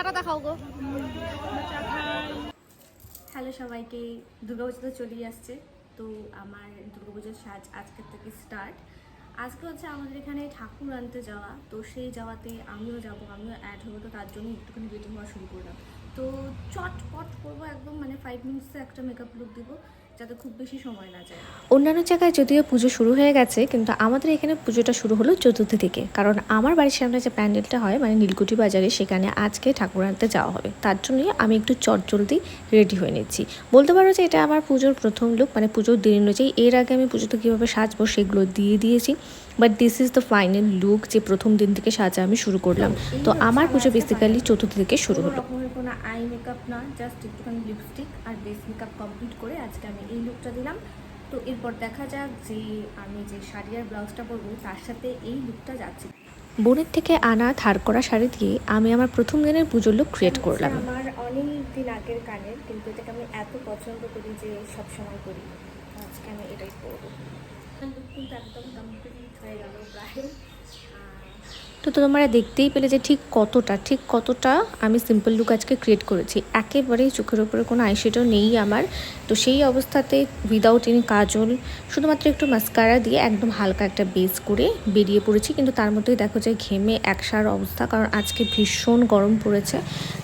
চাটা দেখাও গো। হ্যালো সবাইকে দুর্গাপুজো তো চলেই আসছে। তো আমার দুর্গাপুজোর সাজ আজকের থেকে স্টার্ট আজকে হচ্ছে আমাদের এখানে ঠাকুর আনতে যাওয়া। তো সেই যাওয়াতে আমিও যাব, আমিও অ্যাড হব, তো তার জন্য একটুখানি রেডি হওয়া শুরু করলাম। তো চটপট করব একদম মানে ফাইভ মিনিটসে একটা মেকআপ লুক দিব। যাতে খুব বেশি সময় না যায়। অন্যান্য জায়গায় যদিও পুজো শুরু হয়ে গেছে কিন্তু আমাদের এখানে পুজোটা শুরু হলো চতুর্থী থেকে কারণ আমার বাড়ির সামনে যে প্যান্ডেলটা হয় মানে নীলকুঠি বাজারে সেখানে আজকে ঠাকুর আনতে যাওয়া হবে। তার জন্যই আমি একটু চট জলদি রেডি হয়ে নিচ্ছি। বলতে পারো যে এটা আমার পুজোর প্রথম লুক মানে পুজোর দিন অনুযায়ী এর আগে আমি পুজোতে কীভাবে সাজবো সেগুলো দিয়ে দিয়েছি। But this is the final look যে প্রথম দিন থেকে সাজা আমি শুরু করলাম। তো আমার পুজো বেসিক্যালি চতুর্থ থেকে শুরু হলো। কোনো আই মেকআপ না জাস্ট একটুখানি লিপস্টিক আর বেস মেকআপ কমপ্লিট করে আজকে আমি এই লুকটা দিলাম। তো এরপর দেখা যাক যে আমি যে শাড়ি আর ব্লাউজটা পরবো তার সাথে এই লুকটা যাচ্ছে। বোনের থেকে আনা ধার করা শাড়ি দিয়ে আমি আমার প্রথম দিনের পুজোর লুক ক্রিয়েট করলাম। আমার অনেক দিন আগের কানের কিন্তু এটাকে আমি এত পছন্দ করি যে সব সময় করি আজকে আমি এটাই পরবো। লুক কিন্তু একদম কমপ্লিট হয়ে গেল প্রায়। তো তোমরা দেখতেই পেলে যে ঠিক কতটা ঠিক কতটা আমি সিম্পল লুক আজকে ক্রিয়েট করেছি। একেবারেই চোখের ওপরে কোনো আইশ্যাডো নেই আমার। তো সেই অবস্থাতে উইদাউট এনি কাজল, শুধুমাত্র একটু মাস্কারা দিয়ে একদম হালকা একটা বেস করে বেরিয়ে পড়েছি। কিন্তু তার মধ্যেই দেখো যে ঘেমে একসার অবস্থা, কারণ আজকে ভীষণ গরম পড়েছে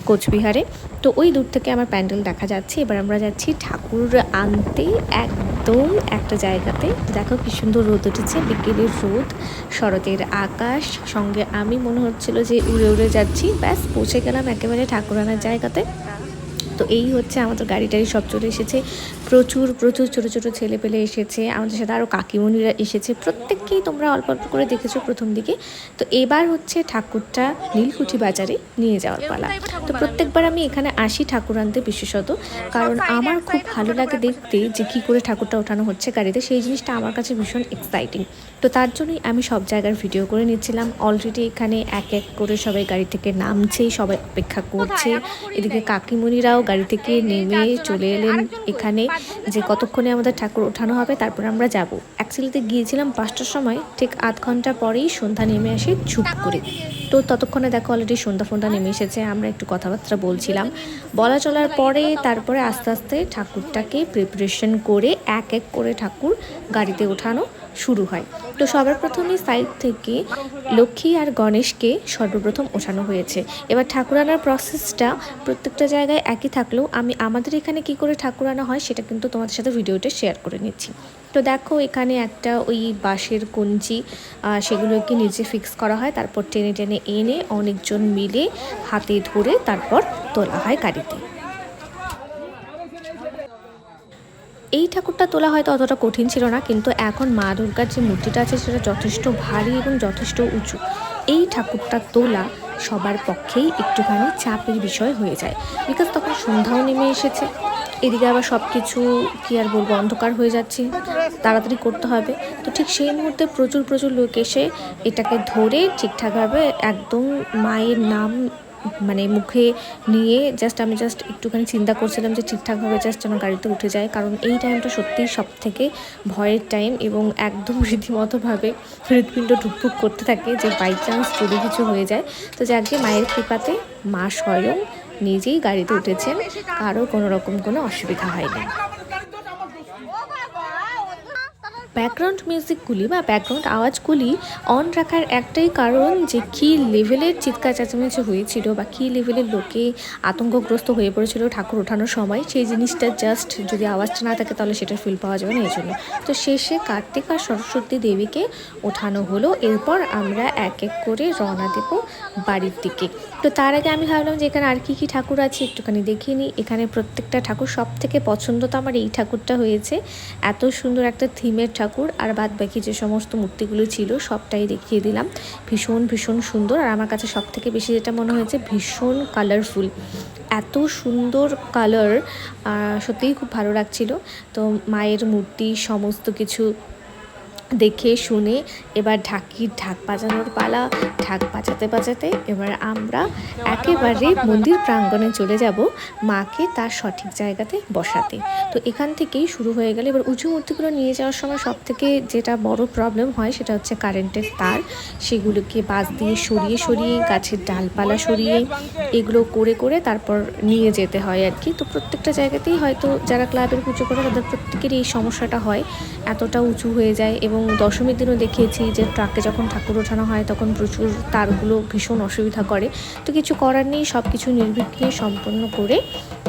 কোচবিহারে। তো ওই দূর থেকে আমার প্যান্ডেল দেখা যাচ্ছে। এবার আমরা যাচ্ছি ঠাকুর আনতে একদম একটা জায়গাতে। দেখো কি সুন্দর রোদ উঠেছে। বিকেলের রোদ, শরতের আকাশ, সঙ্গে আমি মনে হচ্ছিল যে উড়ে উড়ে যাচ্ছি, ব্যাস পৌঁছে গেলাম একেবারে ঠাকুরানার জায়গাতে। তো এই হচ্ছে আমাদের গাড়ি টাড়ি সব চলে এসেছে। প্রচুর প্রচুর ছোটো ছোটো ছেলে পেলে এসেছে। আমাদের সাথে আরও কাকিমণিরা এসেছে। প্রত্যেককেই তোমরা অল্প অল্প করে দেখেছ প্রথম দিকে। তো এবার হচ্ছে ঠাকুরটা নীলকুঠি বাজারে নিয়ে যাওয়ার পালা। তো প্রত্যেকবার আমি এখানে আসি ঠাকুর আনতে বিশেষত। কারণ আমার খুব ভালো লাগে দেখতে যে কী করে ঠাকুরটা ওঠানো হচ্ছে গাড়িতে। সেই জিনিসটা আমার কাছে ভীষণ এক্সাইটিং তো তার জন্যই আমি সব জায়গার ভিডিও করে নিচ্ছিলাম। অলরেডি এখানে এক এক করে সবাই গাড়ি থেকে নামছে সবাই অপেক্ষা করছে। এদিকে কাকিমণিরাও গাড়ি থেকে নেমে চলে এলেন এখানে। যে কতক্ষণে আমাদের ঠাকুর ওঠানো হবে, তারপর আমরা যাব। অ্যাকচুয়ালিতে গিয়েছিলাম পাঁচটার সময়, ঠিক আধ ঘণ্টা পরেই সন্ধ্যা নেমে আসে ঝুপ করে। তো ততক্ষণে দেখো অলরেডি সন্ধ্যা ফোনটা নেমে এসেছে, আমরা একটু কথাবার্তা বলছিলাম। বলা চলার পরে তারপরে আস্তে আস্তে ঠাকুরটাকে প্রিপারেশন করে এক এক করে ঠাকুর গাড়িতে ওঠানো। শুরু হয়। তো সবার প্রথমে সাইড থেকে লক্ষ্মী আর গণেশকে সর্বপ্রথম ওঠানো হয়েছে। এবার ঠাকুর আনার প্রসেসটা প্রত্যেকটা জায়গায় একই থাকলেও আমি আমাদের এখানে কি করে ঠাকুর আনা হয় সেটা কিন্তু তোমাদের সাথে ভিডিওটা শেয়ার করে নিচ্ছি। তো দেখো এখানে একটা ওই বাঁশের কঞ্চি সেগুলোকে নিচে ফিক্স করা হয়, তারপর টেনে টেনে এনে অনেকজন মিলে হাতে ধরে তারপর তোলা হয় গাড়িতে। এই ঠাকুরটা তোলা হয়তো অতটা কঠিন ছিল না, কিন্তু এখন মা দুর্গার যে মূর্তিটা আছে সেটা যথেষ্ট ভারী এবং যথেষ্ট উঁচু। এই ঠাকুরটা তোলা সবার পক্ষেই একটুখানি চাপের বিষয় হয়ে যায়। বিকজ তখন সন্ধ্যাও নেমে এসেছে। এদিকে আবার সব কিছু কি আর বলব, অন্ধকার হয়ে যাচ্ছে। তাড়াতাড়ি করতে হবে। তো ঠিক সেই মুহূর্তে প্রচুর প্রচুর লোক এসে এটাকে ধরে ঠিকঠাকভাবে একদম মায়ের নাম মানে মুখে নিয়ে জাস্ট আমি জাস্ট একটুখানি চিন্তা করছিলাম যে ঠিকঠাকভাবে জাস্ট যেন গাড়িতে উঠে যায়। কারণ এই টাইমটা সত্যিই সব থেকে ভয়ের টাইম এবং একদম রীতিমতোভাবে হৃৎপিণ্ড ঢুকফুক করতে থাকে যে বাই চান্স যদি কিছু হয়ে যায়। তো যাকে মায়ের কৃপাতে মা স্বয়ং নিজেই গাড়িতে উঠেছেন, কারও কোনো রকম কোনো অসুবিধা হয়নি। ব্যাকগ্রাউন্ড মিউজিকগুলি বা ব্যাকগ্রাউন্ড আওয়াজগুলি অন রাখার একটাই কারণ যে কী লেভেলের চিৎকার চেঁচামেচি হয়েছিল বা কী লেভেলের লোকে আতঙ্কগ্রস্ত হয়ে পড়েছিল ঠাকুর ওঠানোর সময়, সেই জিনিসটা জাস্ট যদি আওয়াজটা না থাকে তাহলে সেটার ফিল পাওয়া যাবে না এই জন্য। তো শেষে কার্তিক আর সরস্বতী দেবীকে ওঠানো হলো। এরপর আমরা এক এক করে রওনা দেব বাড়ির দিকে। তো তার আগে আমি ভাবলাম যে এখানে আর কী কী ঠাকুর আছে একটুখানি দেখিয়ে নিই। এখানে প্রত্যেকটা ঠাকুর সব থেকে পছন্দ তো আমার এই ঠাকুরটা হয়েছে। এত সুন্দর একটা থিমের ঠাকুর আর বাদ বাকি যে সমস্ত মূর্তিগুলো ছিল সবটাই দেখিয়ে দিলাম। ভীষণ ভীষণ সুন্দর আর আমার কাছে সব থেকে বেশি যেটা মনে হয়েছে ভীষণ কালারফুল এত সুন্দর কালার সত্যিই খুব ভালো লাগছিল। তো মায়ের মূর্তি, সমস্ত কিছু দেখে শুনে এবার ঢাকির ঢাক বাজানোর পালা, ঢাক বাজাতে বাজাতে এবার আমরা একেবারে মন্দির প্রাঙ্গণে চলে যাব মাকে তার সঠিক জায়গাতে বসাতে। তো এখান থেকেই শুরু হয়ে গেল। এবার উঁচু মূর্তিগুলো নিয়ে যাওয়ার সময় সব থেকে যেটা বড় প্রবলেম হয় সেটা হচ্ছে কারেন্টের তার। সেগুলোকে বাস দিয়ে সরিয়ে সরিয়ে, গাছের ডালপালা সরিয়ে এগুলো করে করে তারপর নিয়ে যেতে হয় আর কি। তো প্রত্যেকটা জায়গাতেই হয়তো যারা ক্লাবের পুজো করে তাদের প্রত্যেকেরই এই সমস্যাটা হয়। এতটা উঁচু হয়ে যায় এবং দশমীর দিনও দেখিয়েছি যে ট্রাকে যখন ঠাকুর ওঠানো হয় তখন প্রচুর তারগুলো ভীষণ অসুবিধা করে। তো কিছু করার নেই সব কিছু নির্বিঘ্নে সম্পন্ন করে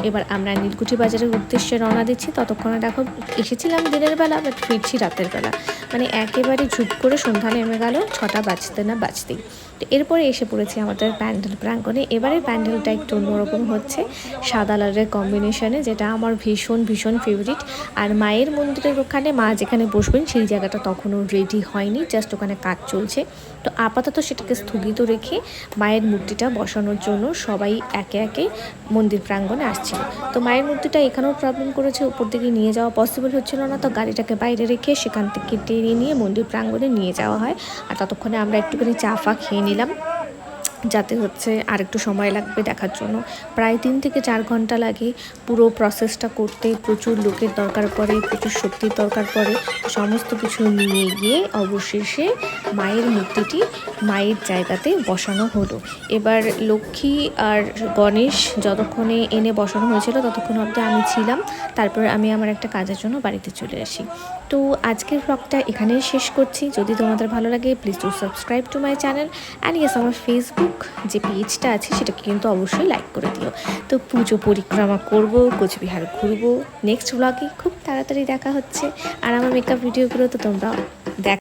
এবার আমরা নীলকুঠি বাজারের উদ্দেশ্যে রওনা দিচ্ছি। ততক্ষণে দেখো, এসেছিলাম দিনের বেলা বাট ফিরছি রাতের বেলা। মানে একেবারে ঝুপ করে সন্ধ্যা নেমে গেল, ছটা বাজতে না বাজতেই। তো এরপরে এসে পড়েছি আমাদের প্যান্ডেল প্রাঙ্গণে। এবারে প্যান্ডেলটা একটু অন্যরকম হচ্ছে, সাদা লালের কম্বিনেশনে যেটা আমার ভীষণ ভীষণ ফেভারিট আর মায়ের মন্দিরের ওখানে মা যেখানে বসবেন, সেই জায়গাটা তখনও রেডি হয়নি জাস্ট ওখানে কাজ চলছে। তো আপাতত সেটাকে স্থগিত রেখে মায়ের মূর্তিটা বসানোর জন্য সবাই একে একে মন্দির প্রাঙ্গণে আসছিল। তো মায়ের মূর্তিটা এখানেও প্রবলেম করেছে, উপর দিকে নিয়ে যাওয়া পসিবল হচ্ছিল না। তো গাড়িটাকে বাইরে রেখে সেখান থেকে টেনে নিয়ে মন্দির প্রাঙ্গণে নিয়ে যাওয়া হয়। আর ততক্ষণে আমরা একটুখানি চা ফা খেয়ে নিলাম। যাতে হচ্ছে আর একটু সময় লাগবে দেখার জন্য। প্রায় তিন থেকে চার ঘণ্টা লাগে পুরো প্রসেসটা করতে। প্রচুর লোকের দরকার পড়ে, প্রচুর শক্তির দরকার পড়ে। সমস্ত কিছু নিয়ে গিয়ে অবশেষে মায়ের মূর্তিটি মায়ের জায়গাতে বসানো হলো। এবার লক্ষ্মী আর গণেশ যতক্ষণে এনে বসানো হয়েছিল ততক্ষণ অবধি আমি ছিলাম। তারপর আমি আমার একটা কাজের জন্য বাড়িতে চলে আসি। তো আজকের ব্লগটা এখানেই শেষ করছি। যদি তোমাদের ভালো লাগে please to subscribe to my channel and yes আমার ফেসবুক যে পেজটা আছে সেটাকে কিন্তু অবশ্যই লাইক করে দিও। তো পুজো পরিক্রমা করব, কোচবিহার ঘুরবো। নেক্সট ব্লগে খুব তাড়াতাড়ি দেখা হচ্ছে। আর আমার মেকআপ ভিডিওগুলো তো তোমরা